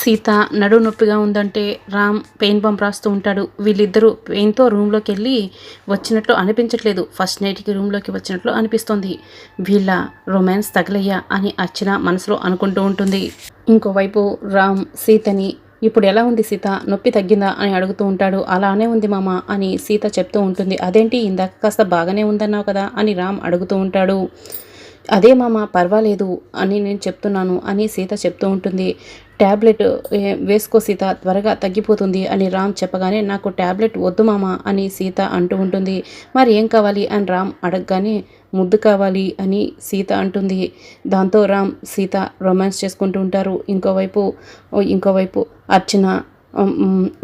సీత నడువు నొప్పిగా ఉందంటే రామ్ పెయిన్ పంప్ రాస్తూ ఉంటాడు. వీళ్ళిద్దరూ పెయిన్తో రూమ్లోకి వెళ్ళి వచ్చినట్లు అనిపించట్లేదు. ఫస్ట్ నైట్కి రూమ్లోకి వచ్చినట్లు అనిపిస్తోంది. వీళ్ళ రొమాన్స్ తగలయ్యా అని అర్చన మనసులో అనుకుంటూ ఉంటుంది. ఇంకోవైపు రామ్ సీతని ఇప్పుడు ఎలా ఉంది సీత? నొప్పి తగ్గిందా? అని అడుగుతూ ఉంటాడు. అలానే ఉంది మామ అని సీత చెప్తూ ఉంటుంది. అదేంటి? ఇందాక కాస్త బాగానే ఉందన్నావు కదా? అని రామ్ అడుగుతూ ఉంటాడు. అదే మామ పర్వాలేదు అని నేను చెప్తున్నాను అని సీత చెప్తూ ఉంటుంది. ట్యాబ్లెట్ వేసుకో సీత త్వరగా తగ్గిపోతుంది అని రామ్ చెప్పగానే నాకు ట్యాబ్లెట్ వద్దు మామ అని సీత అంటూ ఉంటుంది. మరి ఏం కావాలి? అని రామ్ అడగగానే ముద్దు కావాలి అని సీత అంటుంది. దాంతో రామ్ సీత రొమాన్స్ చేసుకుంటూ ఉంటారు. ఇంకోవైపు ఇంకోవైపు అర్చన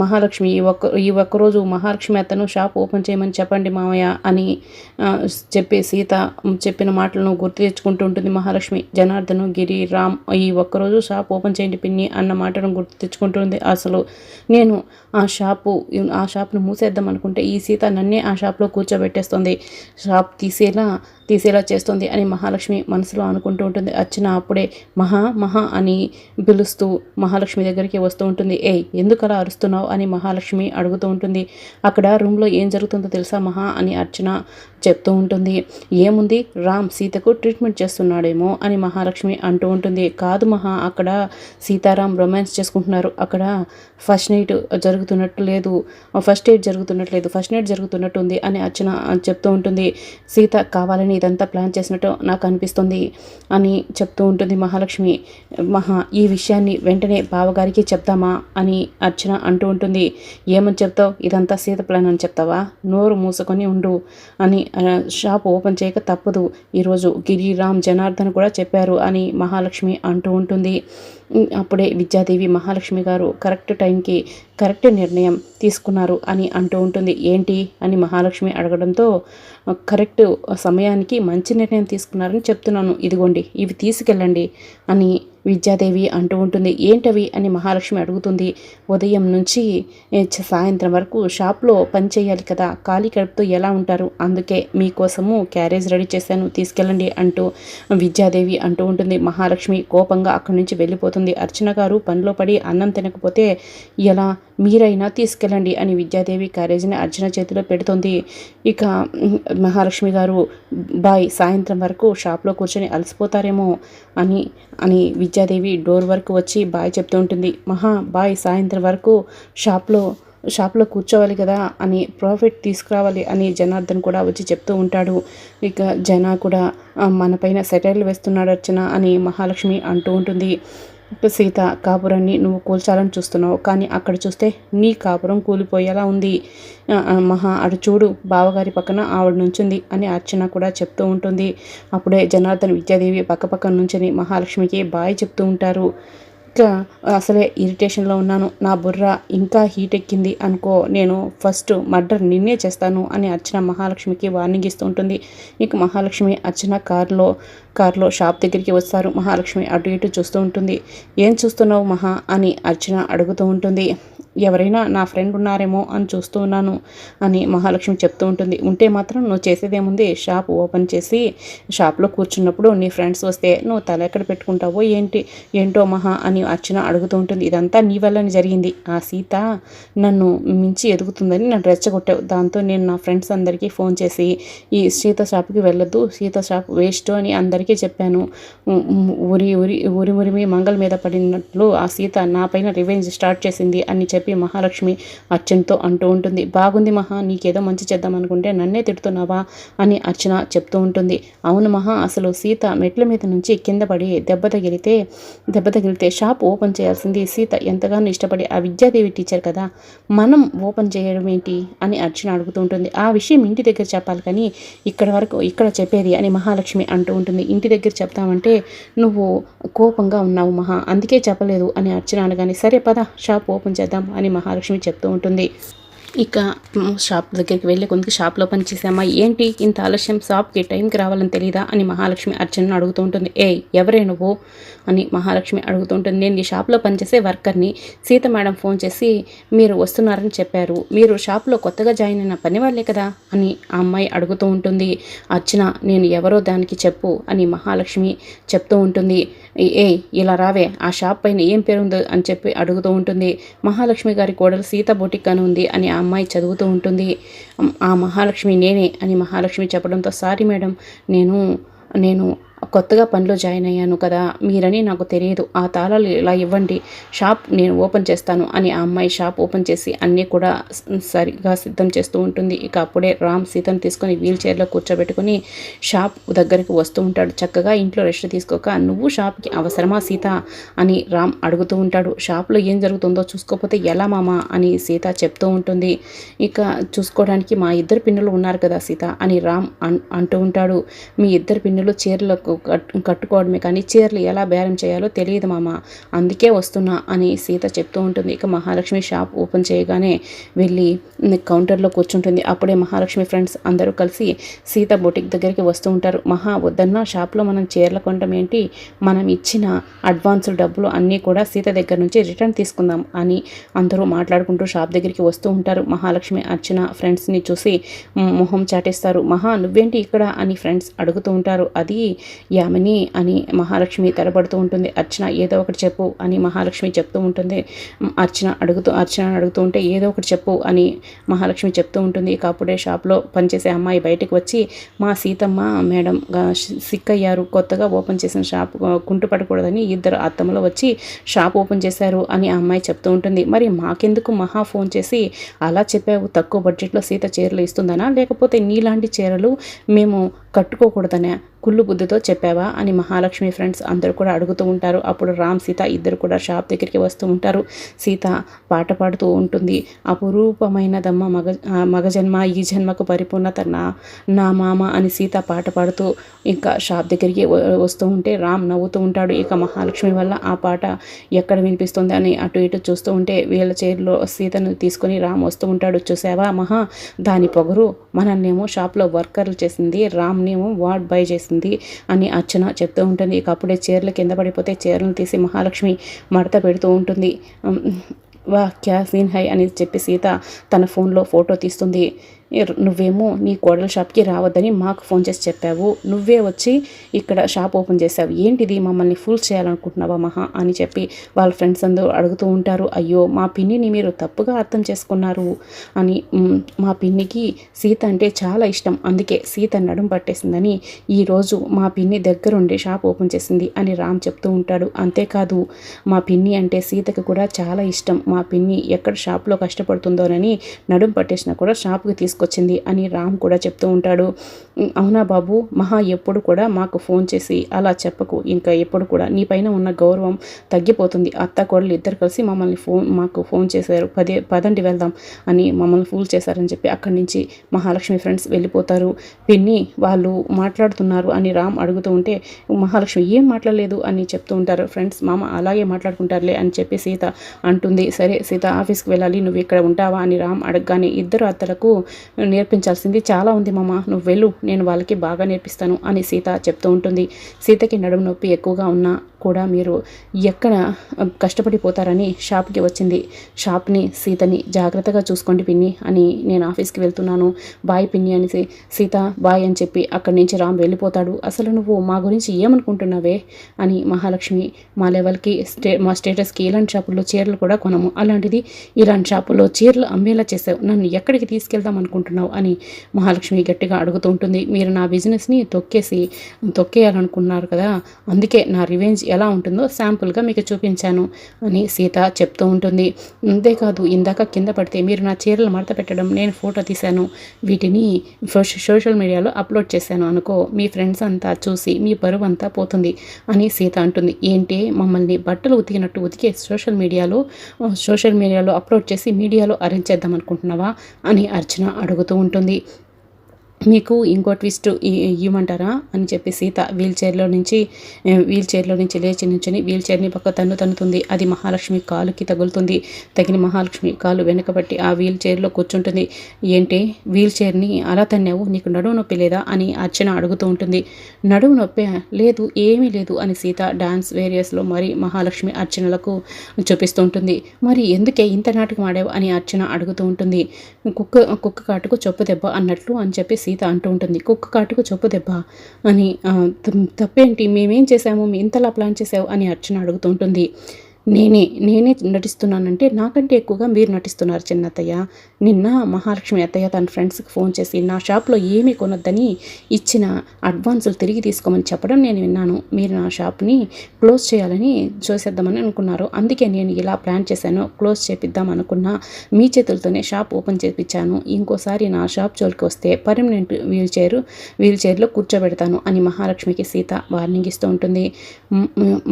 మహాలక్ష్మి ఈ ఒక్క ఈ ఒక్కరోజు మహాలక్ష్మి అతను షాప్ ఓపెన్ చేయమని చెప్పండి మామయ్య అని చెప్పి సీత చెప్పిన మాటలను గుర్తు తెచ్చుకుంటూ ఉంటుంది మహాలక్ష్మి. జనార్దను గిరి రామ్ ఈ ఒక్కరోజు షాప్ ఓపెన్ చేయండి పిన్ని అన్న మాటను గుర్తు తెచ్చుకుంటుంది అసలు. నేను ఆ షాపు ఆ షాప్ను మూసేద్దాం అనుకుంటే ఈ సీత నన్నే ఆ షాప్లో కూర్చోబెట్టేస్తుంది. షాప్ తీసేలా తీసేలా చేస్తుంది అని మహాలక్ష్మి మనసులో అనుకుంటూ ఉంటుంది. వచ్చిన అప్పుడే మహా మహా అని పిలుస్తూ మహాలక్ష్మి దగ్గరికి వస్తూ ఉంటుంది. ఏ ఎందుకు అలా అరుస్తున్నావు అని మహాలక్ష్మి అడుగుతూ ఉంటుంది. అక్కడ రూమ్లో ఏం జరుగుతుందో తెలుసా మహా అని అర్చన చెప్తూ ఉంటుంది. ఏముంది? రామ్ సీతకు ట్రీట్మెంట్ చేస్తున్నాడేమో అని మహాలక్ష్మి అంటూ ఉంటుంది. కాదు మహా అక్కడ సీతారాం రొమాన్స్ చేసుకుంటున్నారు. అక్కడ ఫస్ట్ నైట్ జరుగుతున్నట్టు లేదు. ఫస్ట్ ఎయిడ్ జరుగుతున్నట్టు లేదు. ఫస్ట్ నైట్ జరుగుతున్నట్టు ఉంది అని అర్చన చెప్తూ ఉంటుంది. సీత కావాలని ఇదంతా ప్లాన్ చేసినట్టు నాకు అనిపిస్తుంది అని చెప్తూ ఉంటుంది మహాలక్ష్మి. మహా ఈ విషయాన్ని వెంటనే బావగారికి చెప్తామా అని అర్చన అంటూ ఉంటుంది. ఏమని చెప్తావు? ఇదంతా సీత ప్లాన్ అని చెప్తావా? నోరు మూసుకొని ఉండు అని షాప్ ఓపెన్ చేయక తప్పదు. ఈరోజు గిరిరామ్ జనార్దన్ కూడా చెప్పారు అని మహాలక్ష్మి అంటూ ఉంటుంది. అప్పుడే విద్యాదేవి మహాలక్ష్మి గారు కరెక్ట్ టైంకి కరెక్ట్ నిర్ణయం తీసుకున్నారు అని అంటూ ఉంటుంది. ఏంటి? అని మహాలక్ష్మి అడగడంతో కరెక్ట్ సమయానికి మంచి నిర్ణయం తీసుకున్నారని చెప్తున్నాను. ఇదిగోండి ఇవి తీసుకెళ్ళండి అని విద్యాదేవి అంటూ ఉంటుంది. ఏంటవి అని మహాలక్ష్మి అడుగుతుంది. ఉదయం నుంచి సాయంత్రం వరకు షాప్లో పని చేయాలి కదా ఖాళీ కడుపుతో ఎలా ఉంటారు? అందుకే మీకోసము క్యారేజ్ రెడీ చేశాను తీసుకెళ్ళండి అంటూ విద్యాదేవి అంటూ ఉంటుంది. మహాలక్ష్మి కోపంగా అక్కడి నుంచి వెళ్ళిపోతుంది. అర్చన గారు పనిలో పడి అన్నం తినకపోతే ఎలా? మీరైనా తీసుకెళ్ళండి అని విద్యాదేవి క్యారేజ్ని అర్చన చేతిలో పెడుతుంది. ఇక మహాలక్ష్మి గారు బాయ్ సాయంత్రం వరకు షాప్లో కూర్చొని అలసిపోతారేమో అని అని విద్యాదేవి డోర్ వరకు వచ్చి బాయ్ చెప్తూ ఉంటుంది. మహా బాయ్ సాయంత్రం వరకు షాప్లో షాప్లో కూర్చోవాలి కదా అని ప్రాఫిట్ తీసుకురావాలి అని జనార్దన్ కూడా వచ్చి చెప్తూ ఉంటాడు. ఇక జనా కూడా మనపైన మన పైన సెటైర్లు వేస్తున్నాడు అర్చన అని మహాలక్ష్మి అంటూ ఉంటుంది. సీత కాపురాన్ని నువ్వు కూల్చాలని చూస్తున్నావు. కానీ అక్కడ చూస్తే నీ కాపురం కూలిపోయేలా ఉంది. మహా అటు చూడు బావగారి పక్కన ఆవిడ నుంచింది అని అర్చన కూడా చెప్తూ ఉంటుంది. అప్పుడే జనార్దన్ విద్యాదేవి పక్క పక్కన నుంచని మహాలక్ష్మికి బాయ్ చెప్తూ ఉంటారు. ఇంకా అసలే ఇరిటేషన్లో ఉన్నాను. నా బుర్ర ఇంకా హీట్ ఎక్కింది అనుకో నేను ఫస్ట్ మర్డర్ నిన్నే చేస్తాను అని అర్చన మహాలక్ష్మికి వార్నింగ్ ఇస్తూ ఉంటుంది. ఇక మహాలక్ష్మి అర్చన కారులో కారులో షాప్ దగ్గరికి వస్తారు. మహాలక్ష్మి అటు ఇటు చూస్తూ ఉంటుంది. ఏం చూస్తున్నావు మహా? అని అర్చన అడుగుతూ ఉంటుంది. ఎవరైనా నా ఫ్రెండ్ ఉన్నారేమో అని చూస్తూ ఉన్నాను అని మహాలక్ష్మి చెప్తూ ఉంటుంది. ఉంటే మాత్రం నువ్వు చేసేదేముంది షాప్ ఓపెన్ చేసి షాప్లో కూర్చున్నప్పుడు నీ ఫ్రెండ్స్ వస్తే నువ్వు తల ఎక్కడ పెట్టుకుంటావో ఏంటి ఏంటో మహా అని అర్చన అడుగుతూ ఉంటుంది. ఇదంతా నీ వల్లనే జరిగింది. ఆ సీత నన్ను మించి ఎదుగుతుందని నన్ను రెచ్చగొట్టావు. దాంతో నేను నా ఫ్రెండ్స్ అందరికీ ఫోన్ చేసి ఈ సీత షాప్కి వెళ్ళొద్దు సీత షాప్ వేస్ట్ అని అందరికీ చెప్పాను. ఉరి ఉరి ఉరి ఉరిమి మంగళ మీద పడినట్లు ఆ సీత నా పైన రివెంజ్ స్టార్ట్ చేసింది అని చెప్పి మహాలక్ష్మి అర్చనతో అంటూ ఉంటుంది. బాగుంది మహా నీకేదో మంచి చేద్దాం అనుకుంటే నన్నే తిడుతున్నావా అని అర్చన చెప్తూ ఉంటుంది. అవును మహా అసలు సీత మెట్ల మీద నుంచి కింద పడి దెబ్బ తగిలితే దెబ్బ తగిలితే షాప్ ఓపెన్ చేయాల్సింది సీత. ఎంతగానో ఇష్టపడి ఆ విద్యాదేవి టీచర్ కదా మనం ఓపెన్ చేయడం ఏంటి? అని అర్చన అడుగుతూ ఉంటుంది. ఆ విషయం ఇంటి దగ్గర చెప్పాలి కానీ ఇక్కడ వరకు ఇక్కడ చెప్పేది అని మహాలక్ష్మి అంటూ ఉంటుంది. ఇంటి దగ్గర చెప్తామంటే నువ్వు కోపంగా ఉన్నావు మహా అందుకే చెప్పలేదు అని అర్చన అనగానే సరే పద షాప్ ఓపెన్ చేద్దాం అని మహాలక్ష్మి చెప్తూ ఉంటుంది. ఇక షాప్ దగ్గరికి వెళ్ళి కొందికి షాప్లో పనిచేసామా ఏంటి? ఇంత ఆలస్యం షాప్కి టైంకి రావాలని తెలియదా అని మహాలక్ష్మి అర్చనను అడుగుతూ ఉంటుంది. ఏ ఎవరే నువ్వు? అని మహాలక్ష్మి అడుగుతూ ఉంటుంది. నేను ఈ షాప్లో పనిచేసే వర్కర్ని సీత మేడం ఫోన్ చేసి మీరు వస్తున్నారని చెప్పారు. మీరు షాప్లో కొత్తగా జాయిన్ అయిన పని వాళ్ళే కదా? అని ఆ అమ్మాయి అడుగుతూ ఉంటుంది. అర్చన నేను ఎవరో దానికి చెప్పు అని మహాలక్ష్మి చెప్తూ ఉంటుంది. ఏ ఇలా రావే. ఆ షాప్ పైన ఏం పేరు ఉందో అని చెప్పి అడుగుతూ ఉంటుంది. మహాలక్ష్మి గారి కోడలు సీత బొటిక్ అని ఉంది అని ఆ అమ్మాయి చదువుతూ ఉంటుంది. ఆ మహాలక్ష్మి నేనే అని మహాలక్ష్మి చెప్పడంతో సారీ మేడం నేను నేను కొత్తగా పనిలో జాయిన్ అయ్యాను కదా మీరని నాకు తెలియదు. ఆ తాళాలు ఇలా ఇవ్వండి. షాప్ నేను ఓపెన్ చేస్తాను అని ఆ అమ్మాయి షాప్ ఓపెన్ చేసి అన్నీ కూడా సరిగా సిద్ధం చేస్తూ ఉంటుంది. ఇక అప్పుడే రామ్ సీతను తీసుకొని వీల్ చైర్లో కూర్చోబెట్టుకొని షాప్ దగ్గరికి వస్తూ ఉంటాడు. చక్కగా ఇంట్లో రెస్ట్ తీసుకోక నువ్వు షాప్కి అవసరమా సీత? అని రామ్ అడుగుతూ ఉంటాడు. షాప్లో ఏం జరుగుతుందో చూసుకోకపోతే ఎలా మామా? అని సీత చెప్తూ ఉంటుంది. ఇక చూసుకోవడానికి మా ఇద్దరు పిన్నులు ఉన్నారు కదా సీత అని రామ్ అన్ అంటూ ఉంటాడు. మీ ఇద్దరు పిన్నులు చీరలకు కట్టుకోవడమే కానీ చీరలు ఎలా బేరం చేయాలో తెలియదు మామ. అందుకే వస్తున్నా అని సీత చెప్తూ ఉంటుంది. ఇక మహాలక్ష్మి షాప్ ఓపెన్ చేయగానే వెళ్ళి కౌంటర్లో కూర్చుంటుంది. అప్పుడే మహాలక్ష్మి ఫ్రెండ్స్ అందరూ కలిసి సీత బొటిక్ దగ్గరికి వస్తూ ఉంటారు. మహా వద్దన్న షాప్లో మనం చీరలు కొనడం ఏంటి? మనం ఇచ్చిన అడ్వాన్స్ డబ్బులు అన్నీ కూడా సీత దగ్గర నుంచి రిటర్న్ తీసుకుందాం అని అందరూ మాట్లాడుకుంటూ షాప్ దగ్గరికి వస్తూ ఉంటారు. మహాలక్ష్మి అర్చన ఫ్రెండ్స్ని చూసి మొహం చాటేస్తారు. మహా నువ్వేంటి ఇక్కడ అని ఫ్రెండ్స్ అడుగుతూ ఉంటారు. అది యామిని అని మహాలక్ష్మి తెరబడుతూ ఉంటుంది. అర్చన ఏదో ఒకటి చెప్పు అని మహాలక్ష్మి చెప్తూ ఉంటుంది. అర్చన అడుగుతూ అర్చన అడుగుతూ ఉంటే ఏదో ఒకటి చెప్పు అని మహాలక్ష్మి చెప్తూ ఉంటుంది. ఇక అప్పుడే షాప్లో పనిచేసే అమ్మాయి బయటకు వచ్చి మా సీతమ్మ మేడం సిక్ అయ్యారు కొత్తగా ఓపెన్ చేసిన షాప్ కుంటు పడకూడదని ఇద్దరు అత్తమ్మలు వచ్చి షాప్ ఓపెన్ చేశారు అని ఆ అమ్మాయి చెప్తూ ఉంటుంది. మరి మాకెందుకు మహా ఫోన్ చేసి అలా చెప్పావు? తక్కువ బడ్జెట్లో సీత చీరలు ఇస్తుందనా? లేకపోతే నీలాంటి చీరలు మేము కట్టుకోకూడదనే కుళ్ళు బుద్ధితో చెప్పావా అని మహాలక్ష్మి ఫ్రెండ్స్ అందరూ కూడా అడుగుతూ ఉంటారు. అప్పుడు రామ్ సీత ఇద్దరు కూడా షాప్ దగ్గరికి వస్తూ ఉంటారు. సీత పాట పాడుతూ ఉంటుంది. అపురూపమైనదమ్మ మగ మగజన్మ మగ జన్మ ఈ జన్మకు పరిపూర్ణత నా నా మామ అని సీత పాట పాడుతూ ఇంకా షాప్ దగ్గరికి వస్తూ ఉంటే రామ్ నవ్వుతూ ఉంటాడు. ఇక మహాలక్ష్మి వల్ల ఆ పాట ఎక్కడ వినిపిస్తుంది అని అటు ఇటు చూస్తూ ఉంటే వీళ్ళ చైర్లో సీతను తీసుకొని రామ్ వస్తూ ఉంటాడు. చూసావా మహా? దాని పొగరు మనల్నేమో షాప్లో వర్కర్లు చేసింది రామ్ రామ్నేమో వార్డ్ బై చేసింది అని అర్చన చెప్తూ ఉంటుంది. ఇక అప్పుడే చీరలు కింద పడిపోతే చీరలను తీసి మహాలక్ష్మి మడత పెడుతూ ఉంటుంది. వా క్యా సీన్ హై అని చెప్పి సీత తన ఫోన్లో ఫోటో తీస్తుంది. నువ్వేమో నీ కోడల షాప్కి రావద్దని మాకు ఫోన్ చేసి చెప్పావు. నువ్వే వచ్చి ఇక్కడ షాప్ ఓపెన్ చేసావు. ఏంటిది? మమ్మల్ని ఫుల్ చేయాలనుకుంటున్నావా మహా? అని చెప్పి వాళ్ళ ఫ్రెండ్స్ అందరూ అడుగుతూ ఉంటారు. అయ్యో మా పిన్నిని మీరు తప్పుగా అర్థం చేసుకున్నారు అని మా పిన్నికి సీత అంటే చాలా ఇష్టం. అందుకే సీత నడుం పట్టేసిందని ఈరోజు మా పిన్ని దగ్గరుండి షాప్ ఓపెన్ చేసింది అని రామ్ చెప్తూ ఉంటాడు. అంతేకాదు మా పిన్ని అంటే సీతకు కూడా చాలా ఇష్టం. మా పిన్ని ఎక్కడ షాప్లో కష్టపడుతుందోనని నడుం పట్టేసినా కూడా షాప్కి తీసుకొచ్చింది అని రామ్ కూడా చెప్తూ ఉంటాడు. అవునా బాబు? మహా ఎప్పుడు కూడా మాకు ఫోన్ చేసి అలా చెప్పకు. ఇంకా ఎప్పుడు కూడా నీ పైన ఉన్న గౌరవం తగ్గిపోతుంది. అత్త కోడలు ఇద్దరు కలిసి మమ్మల్ని ఫోన్ మాకు ఫోన్ చేశారు. పదే పదండి వెళ్దాం అని మమ్మల్ని ఫూల్ చేశారని చెప్పి అక్కడి నుంచి మహాలక్ష్మి ఫ్రెండ్స్ వెళ్ళిపోతారు. పిన్ని వాళ్ళు మాట్లాడుతున్నారు అని రామ్ అడుగుతూ ఉంటే మహాలక్ష్మి ఏం మాట్లాడలేదు అని చెప్తూ ఉంటారు. ఫ్రెండ్స్ మామ అలాగే మాట్లాడుకుంటారులే అని చెప్పి సీత అంటుంది. సరే సీత ఆఫీస్కి వెళ్ళాలి. నువ్వు ఇక్కడ ఉంటావా అని రామ్ అడగగానే ఇద్దరు అత్తలకు నేర్పించాల్సింది చాలా ఉంది మామ. నువ్వు వెళ్ళు నేను వాళ్ళకి బాగా నేర్పిస్తాను అని సీత చెప్తూ ఉంటుంది. సీతకి నడుము నొప్పి ఎక్కువగా ఉన్నా కూడా మీరు ఎక్కడ కష్టపడిపోతారని షాప్కి వచ్చింది. షాప్ని సీతని జాగ్రత్తగా చూసుకోండి పిన్ని అని నేను ఆఫీస్కి వెళ్తున్నాను. బాయ్ పిన్ని అనేసి సీత బాయ్ అని చెప్పి అక్కడి నుంచి రామ్ వెళ్ళిపోతాడు. అసలు నువ్వు మా గురించి ఏమనుకుంటున్నావే అని మహాలక్ష్మి మా లెవెల్కి స్టే మా స్టేటస్కి ఇలాంటి షాపుల్లో చీరలు కూడా కొనము. అలాంటిది ఇలాంటి షాపుల్లో చీరలు అమ్మేలా చేసావు. నన్ను ఎక్కడికి తీసుకెళ్దాం అనుకుంటున్నావు అని మహాలక్ష్మి గట్టిగా అడుగుతూ ఉంటుంది. మీరు నా బిజినెస్ని తొక్కేసి తొక్కేయాలనుకున్నారు కదా అందుకే నా రివెంజ్ ఎలా ఉంటుందో శాంపుల్గా మీకు చూపించాను అని సీత చెప్తూ ఉంటుంది. అంతేకాదు ఇందాక కింద పడితే మీరు నా చీరలు మడత పెట్టడం నేను ఫోటో తీశాను. వీటిని సోషల్ మీడియాలో అప్లోడ్ చేశాను అనుకో మీ ఫ్రెండ్స్ అంతా చూసి మీ బరువు అంతా పోతుంది అని సీత అంటుంది. ఏంటి మమ్మల్ని బట్టలు ఉతికినట్టు ఉతికే సోషల్ మీడియాలో సోషల్ మీడియాలో అప్లోడ్ చేసి మీడియాలో అరేంజ్ చేద్దాం అనుకుంటున్నావా అని అర్చన అడుగుతూ ఉంటుంది. మీకు ఇంకో ట్విస్ట్ ఇ- ఇవ్వమంటారా? అని చెప్పి సీత వీల్ చైర్లో నుంచి వీల్ చైర్లో నుంచి లేచి నుంచుని వీల్ చైర్ని పక్క తన్ను తన్నుతుంది. అది మహాలక్ష్మి కాలుకి తగులుతుంది. తగిన మహాలక్ష్మి కాలు వెనకబట్టి ఆ వీల్ చైర్లో కూర్చుంటుంది. ఏంటి? వీల్ చైర్ని అలా తన్నావు? నీకు నడువు నొప్పి లేదా? అని అర్చన అడుగుతూ ఉంటుంది. నడువు నొప్పి? లేదు ఏమీ లేదు అని సీత డాన్స్ వేరియస్లో మరి మహాలక్ష్మి అర్చనలకు చూపిస్తూ ఉంటుంది. మరి ఎందుకే ఇంత నాటకం ఆడావు? అని అర్చన అడుగుతూ ఉంటుంది. కుక్క కుక్క కాటుకు చొప్పు దెబ్బ అన్నట్లు అని చెప్పి సీత అంటూ ఉంటుంది. కుక్క కాటుకు చెప్పు దెబ్బ అని తప్పేంటి? మేమేం చేసాము మీ ఇంతలా ప్లాన్ చేసావు? అని అర్చన అడుగుతూ ఉంటుంది. నేనే నేనే నటిస్తున్నానంటే నాకంటే ఎక్కువగా మీరు నటిస్తున్నారు చిన్నత్తయ్య. నిన్న మహాలక్ష్మి అత్తయ్య తన ఫ్రెండ్స్కి ఫోన్ చేసి నా షాప్లో ఏమీ కొనొద్దని ఇచ్చిన అడ్వాన్సులు తిరిగి తీసుకోమని చెప్పడం నేను విన్నాను. మీరు నా షాప్ని క్లోజ్ చేయాలని చూసేద్దామని అనుకున్నారు. అందుకే నేను ఇలా ప్లాన్ చేశాను. క్లోజ్ చేపిద్దాం అనుకున్నా. మీ చేతులతోనే షాప్ ఓపెన్ చేపించాను ఇంకోసారి నా షాప్ జోలికి వస్తే పర్మనెంట్ వీల్ చైర్ వీల్ చైర్లో కూర్చోబెడతాను అని మహాలక్ష్మికి సీత వార్నింగ్ ఇస్తూ ఉంటుంది.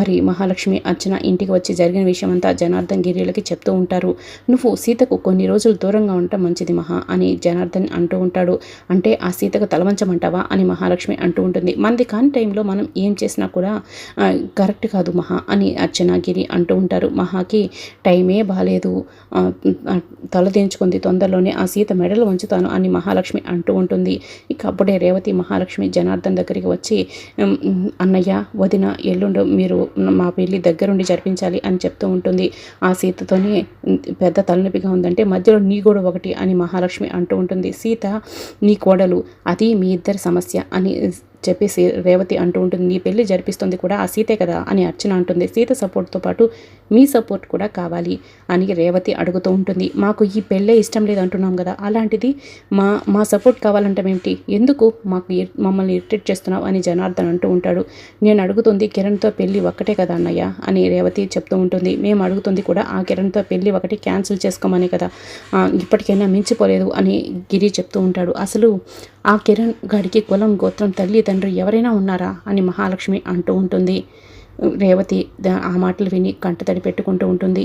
మరి మహాలక్ష్మి అర్చన ఇంటికి వచ్చి జరిగిన విషయం అంతా జనార్దన్ గిరిలకి చెప్తూ ఉంటారు. నువ్వు సీతకు కొన్ని రోజులు దూరంగా ఉండటం మంచిది మహా అని జనార్దన్ అంటూ ఉంటాడు. అంటే ఆ సీతకు తలవంచమంటావా అని మహాలక్ష్మి అంటూ ఉంటుంది. మనది కాని టైంలో మనం ఏం చేసినా కూడా కరెక్ట్ కాదు మహా అని అర్చన గిరి అంటూ ఉంటారు. మహాకి టైమే బాగాలేదు తలదించుకుంది తొందరలోనే ఆ సీత మెడలు వంచుతాను అని మహాలక్ష్మి అంటూ ఉంటుంది. ఇక అప్పుడే రేవతి మహాలక్ష్మి జనార్దన్ దగ్గరికి వచ్చి అన్నయ్య వదిన ఎల్లుండు మీరు మా పెళ్ళి దగ్గరుండి జరిపించాలి అని చెప్తూ ఉంటుంది. ఆ సీతతోనే పెద్ద తలనొప్పిగా ఉందంటే మధ్యలో నీ కూడా ఒకటి అని మహాలక్ష్మి అంటూ ఉంటుంది. సీత నీ కోడలు అది మీ ఇద్దరి సమస్య అని చెప్పేసి రేవతి అంటూ ఉంటుంది నీ పెళ్ళి జరిపిస్తుంది కూడా ఆ సీతే కదా? అని అర్చన అంటుంది. సీత సపోర్ట్తో పాటు మీ సపోర్ట్ కూడా కావాలి అని రేవతి అడుగుతూ ఉంటుంది. మాకు ఈ పెళ్ళే ఇష్టం లేదు అంటున్నాం కదా అలాంటిది మా మా సపోర్ట్ కావాలంటామేమిటి ఎందుకు మాకు మమ్మల్ని ఇరిటేట్ చేస్తున్నావు? అని జనార్దన్ అంటూ ఉంటాడు. నేను అడుగుతుంది కిరణ్తో పెళ్ళి ఒక్కటే కదా అన్నయ్య? అని రేవతి చెప్తూ ఉంటుంది. మేము అడుగుతుంది కూడా ఆ కిరణ్తో పెళ్ళి ఒకటి క్యాన్సిల్ చేసుకోమని కదా ఇప్పటికైనా మించిపోలేదు అని గిరి చెప్తూ ఉంటాడు. అసలు ఆ కిరణ్ గాడికి కులం గోత్రం తల్లి తండ్రి ఎవరైనా ఉన్నారా అని మహాలక్ష్మి అంటూ ఉంటుంది. రేవతి ఆ మాటలు విని కంటతడి పెట్టుకుంటూ ఉంటుంది.